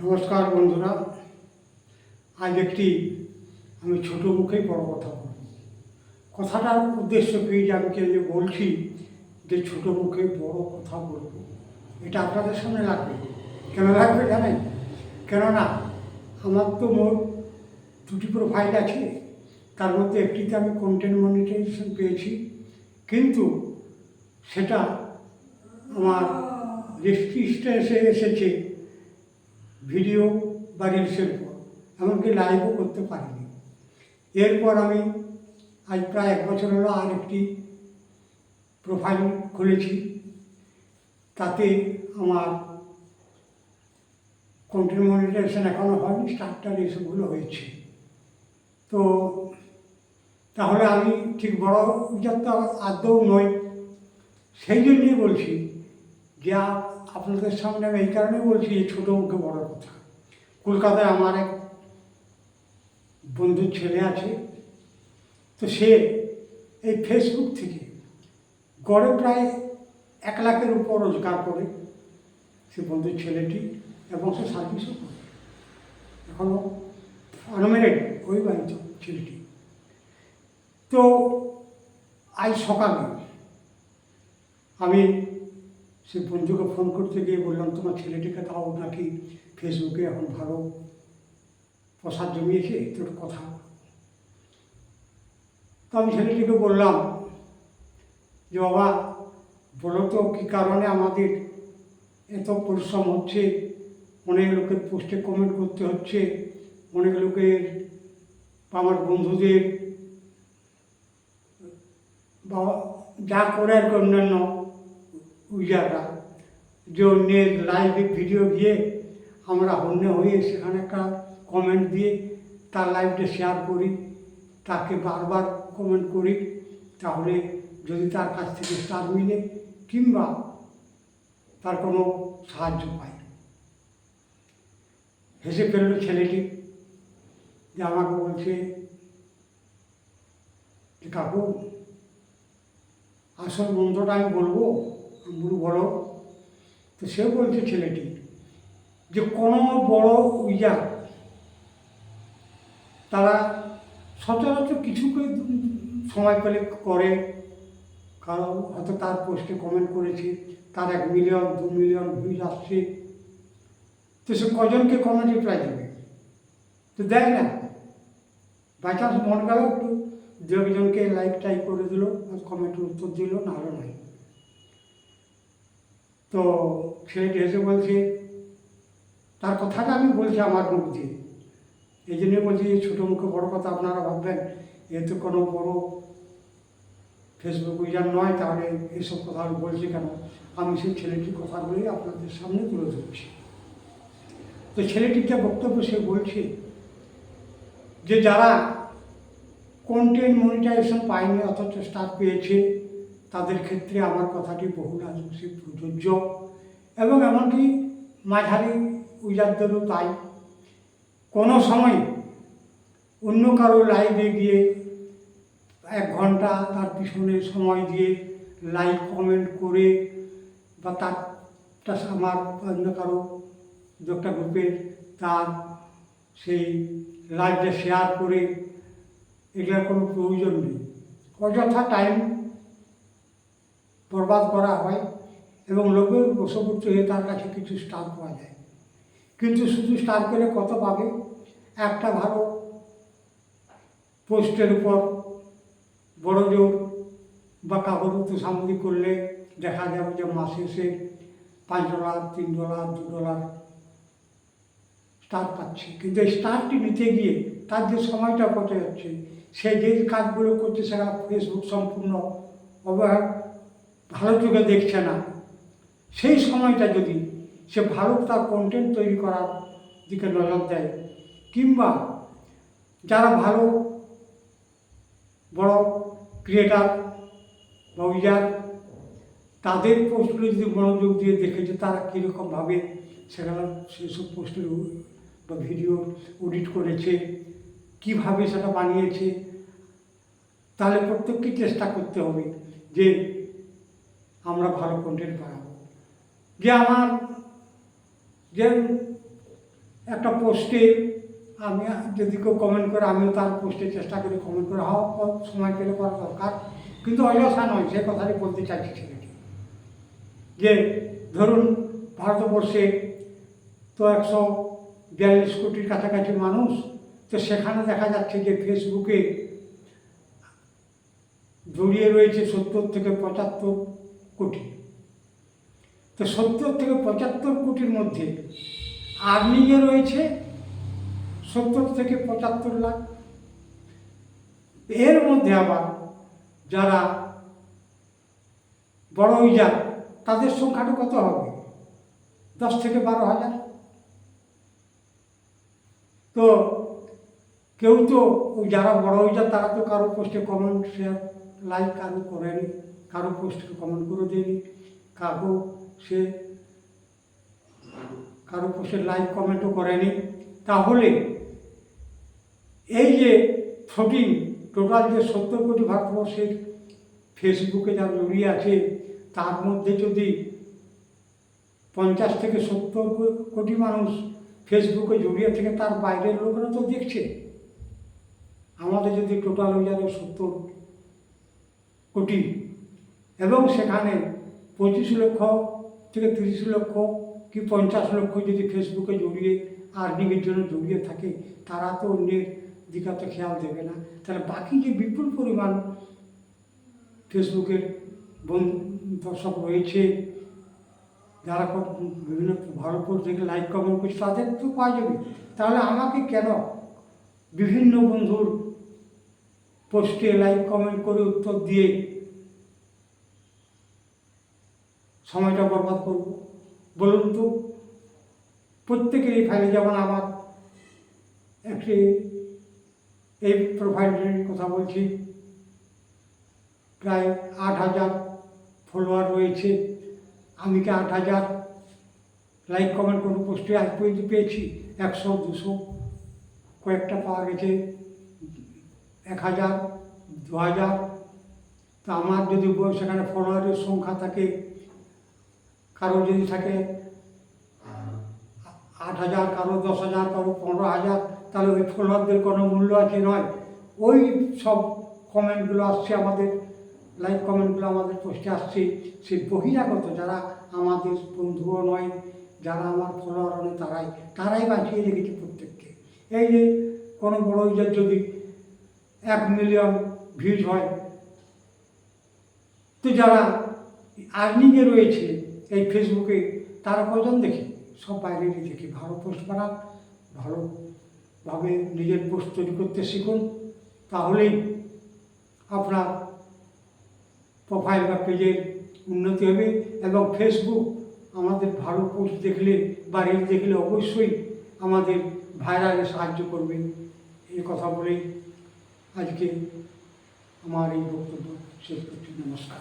নমস্কার বন্ধুরা। আজ একটি আমি ছোট মুখেই বড় কথা বলব। কথাটার উদ্দেশ্য কি যে আমি যে বলছি যে ছোট মুখে বড় কথা বলব এটা আপনাদের সামনে লাগবে। কেন লাগবে জানেন? কেননা আমার তো মোট দুটি প্রোফাইল আছে। তার মধ্যে একটিতে আমি কন্টেন্ট মনিটাইজেশন পেয়েছি কিন্তু সেটা আমার রেস্ট্রিক্টে এসে এসেছে। ভিডিও বা রিলসের পর এমনকি লাইভও করতে পারিনি। এরপর আমি আজ প্রায় এক বছর হলো আর একটি প্রোফাইল খুলেছি। তাতে আমার কন্টেন্ট মনিটাইজেশন এখনও হয়নি স্টার্টার এসবগুলো হয়েছে। তো তাহলে আমি ঠিক বড় উদ্যোক্তা আদৌ নই, সেই জন্যই বলছি যে আপনাদের সামনে আমি এই কারণেই বলছি ছোটো মুখে বড় কথা। কলকাতায় আমার এক বন্ধুর ছেলে আছে, তো সে এই ফেসবুক থেকে গড়ে প্রায় এক লাখের উপর রোজগার করে। সে বন্ধুর ছেলেটি এবং সে সার্ভিসও করে। এখনও আনমেরিড অবিবাহিত ছেলেটি। তো আজ সকালে আমি সে বন্ধুকে ফোন করতে গিয়ে বললাম, তোমার ছেলেটিকে তাও নাকি ফেসবুকে এখন ভালো প্রসাদ জমিয়েছে তোর কথা। তো আমি ছেলেটিকে বললাম যে, বাবা, বলো তো কী কারণে আমাদের এত পরিশ্রম হচ্ছে? অনেক লোকের পোস্টে কমেন্ট করতে হচ্ছে, অনেক লোকের আমার বন্ধুদের বা যা করে আর কি অন্যান্য উইজাররা যে অন্যের লাইভে ভিডিও দিয়ে আমরা অন্য হয়ে সেখানে একটা কমেন্ট দিয়ে তার লাইভটা শেয়ার করি, তাকে বারবার কমেন্ট করি, তাহলে যদি তার কাছ থেকে স্টার মিলে কিংবা তার কোনো সাহায্য পাই হেসে ফেলল ছেলেটি, যে আমাকে বলছে যে, কাকু, আসল মন্ত্রটা আমি বলব? বলব বলো তো সে বলছে ছেলেটি যে, কোনো বড় উইজার তারা সচরাচর কিছু সময় পেলে করে। কারণ হয়তো তার পোস্টে কমেন্ট করেছে, তার এক মিলিয়ন দু মিলিয়ন ভিউজ আসছে। তো সে কজনকে কমেন্ট রিপ্লাই দেবে? তো দেয় না। বাই চান্স মন গেল একটু, দু একজনকে লাইক টাইপ করে দিল কমেন্টের উত্তর দিল না হলো নাই। তো ছেলেটি এসে বলছে, তার কথাটা আমি বলছি আমার মুখ দিয়ে। এই জন্যই বলছি ছোটো মুখে বড় কথা আপনারা ভাববেন, এ তো কোনো বড় ফেসবুক উইজার নয়, তাহলে এইসব কথা আমি বলছি কেন? আমি সেই ছেলেটির কথাগুলোই আপনাদের সামনে তুলে ধরছি। তো ছেলেটির যা বক্তব্য সে বলছে, যে যারা কন্টেন্ট মনিটাইজেশন পায়নি, অথচ স্টার পেয়েছে তাদের ক্ষেত্রে আমার কথাটি বহুলাংশে প্রযোজ্য এবং এমনকি মাঝারি উইজারদেরও তাই। কোনো সময় অন্য কারও লাইভে গিয়ে এক ঘণ্টা তার পিছনে সময় দিয়ে লাইক কমেন্ট করে বা তার আমার অন্য কারও দু একটা গ্রুপের তার সেই লাইভটা শেয়ার করে, এগুলোর কোনো প্রয়োজন নেই। অযথা টাইম বরবাদ করা হয় এবং লোকের বশবর্তী হয়ে তার কাছে কিছু স্টার পাওয়া যায়। কিন্তু শুধু স্টার পেলে কত পাবে? একটা ভালো পোস্টের উপর বড় জোর বা কাগজ সামগ্রী করলে দেখা যাবে যে মাসে সে পাঁচ ডলার, তিন ডলার, দু ডলার স্টার পাচ্ছে। কিন্তু এই স্টারটি নিতে গিয়ে তার যে সময়টা কটে যাচ্ছে, সে যে কাজগুলো করছে সেটা ফেসবুক সম্পূর্ণ অবহেলা ভালো চোখে দেখছে না। সেই সময়টা যদি সে ভালো তার কন্টেন্ট তৈরি করার দিকে নজর দেয়, কিংবা যারা ভালো বড় ক্রিয়েটার বা উইজার তাদের পোস্টগুলো যদি মনোযোগ দিয়ে দেখে যে তারা কীরকমভাবে সেখানে সেসব পোস্টের বা ভিডিও এডিট করেছে, কীভাবে সেটা বানিয়েছে, তাহলে প্রত্যেককে চেষ্টা করতে হবে যে আমরা ভালো কন্টেন্ট বানাবো যে আমার যে একটা পোস্টে আমি যদি কেউ কমেন্ট করে, আমিও তার পোস্টে চেষ্টা করি কমেন্ট করে। হওয়া সময় পেলে করা দরকার। কিন্তু অযথা নয়, সে কথাটি বলতে চাইছি ছেলেটি। যে ধরুন, ভারতবর্ষে তো একশো বিয়াল্লিশ কোটির কাছাকাছি মানুষ, তো সেখানে দেখা যাচ্ছে যে ফেসবুকে জড়িয়ে রয়েছে সত্তর থেকে পঁচাত্তর কোটি। তো সত্তর থেকে পঁচাত্তর কোটির মধ্যে আর্নিংয়ে রয়েছে সত্তর থেকে পঁচাত্তর লাখ। এর মধ্যে আবার যারা বড় ইজার তাদের সংখ্যাটা কত হবে? দশ থেকে বারো হাজার। তো কেউ তো, যারা বড় ইজার তারা তো কারও পোস্টে কমেন্ট শেয়ার লাইক কারও করেনি। কারও পোস্টে কমেন্ট করে দেয়নি, কারও সে, কারও পোস্টে লাইক কমেন্টও করেনি। তাহলে এই যে ফোর্টিন টোটাল যে সত্তর কোটি ভারতবর্ষের ফেসবুকে যা জড়িয়ে আছে, তার মধ্যে যদি পঞ্চাশ থেকে সত্তর কোটি মানুষ ফেসবুকে জড়িয়ে থেকে তার বাইরের লোকরা তো দেখছে। আমাদের যদি টোটাল হয়ে যাবে সত্তর কোটি এবং সেখানে পঁচিশ লক্ষ থেকে তিরিশ লক্ষ কি পঞ্চাশ লক্ষ যদি ফেসবুকে জড়িয়ে আর্নিংয়ের জন্য জড়িয়ে থাকে, তারা তো অন্যের দিকে তো খেয়াল দেবে না। তাহলে বাকি যে বিপুল পরিমাণ ফেসবুকের দর্শক রয়েছে, যারা বিভিন্ন ভালো দেখে লাইক কমেন্ট করছে, তাদের তো পাওয়া যাবে। তাহলে আমাকে কেন বিভিন্ন বন্ধুর পোস্টে লাইক কমেন্ট করে উত্তর দিয়ে সময়টা বরবাদ করব। বলুন তো, প্রত্যেকের এই ফাইলে যেমন আমার একটি এই প্রোফাইলের কথা বলছি, প্রায় আট হাজার ফলোয়ার রয়েছে। আমি কি আট হাজার লাইক কমেন্ট কোনো পোস্টে আজ পর্যন্ত পেয়েছি? একশো, দুশো, কয়েকটা পাওয়া গেছে, এক হাজার, দু হাজার। তা আমার যদি সেখানে ফলোয়ারের সংখ্যা থাকে কারও যদি থাকে আট হাজার, কারও দশ হাজার, কারও পনেরো হাজার, তাহলে ওই ফলোয়ারদের কোনো মূল্য আছে নয়। ওই সব কমেন্টগুলো আসছে আমাদের লাইক কমেন্টগুলো আমাদের পোস্টে আসছে। সেই বহিরাগত যারা আমাদের বন্ধুও নয়, যারা আমার ফলোয়ার নয়, তারাই তারাই বাঁচিয়ে রেখেছে প্রত্যেককে। এই যে কোনো বড় ইজার যদি এক মিলিয়ন ভিউজ হয়, তো যারা আর্নিংয়ে রয়েছে এই ফেসবুকে তারা কজন দেখে? সব বাইরেরই দেখি। ভালো পোস্ট বানান ভালোভাবে নিজের পোস্ট তৈরি করতে শিখুন। তাহলেই আপনার প্রোফাইল বা পেজের উন্নতি হবে এবং ফেসবুক আমাদের ভালো পোস্ট দেখলে বা রিল দেখলে অবশ্যই আমাদের ভাইরালে সাহায্য করবে। এই কথা বলেই আজকে আমার এই বক্তব্য শেষ করছি। নমস্কার।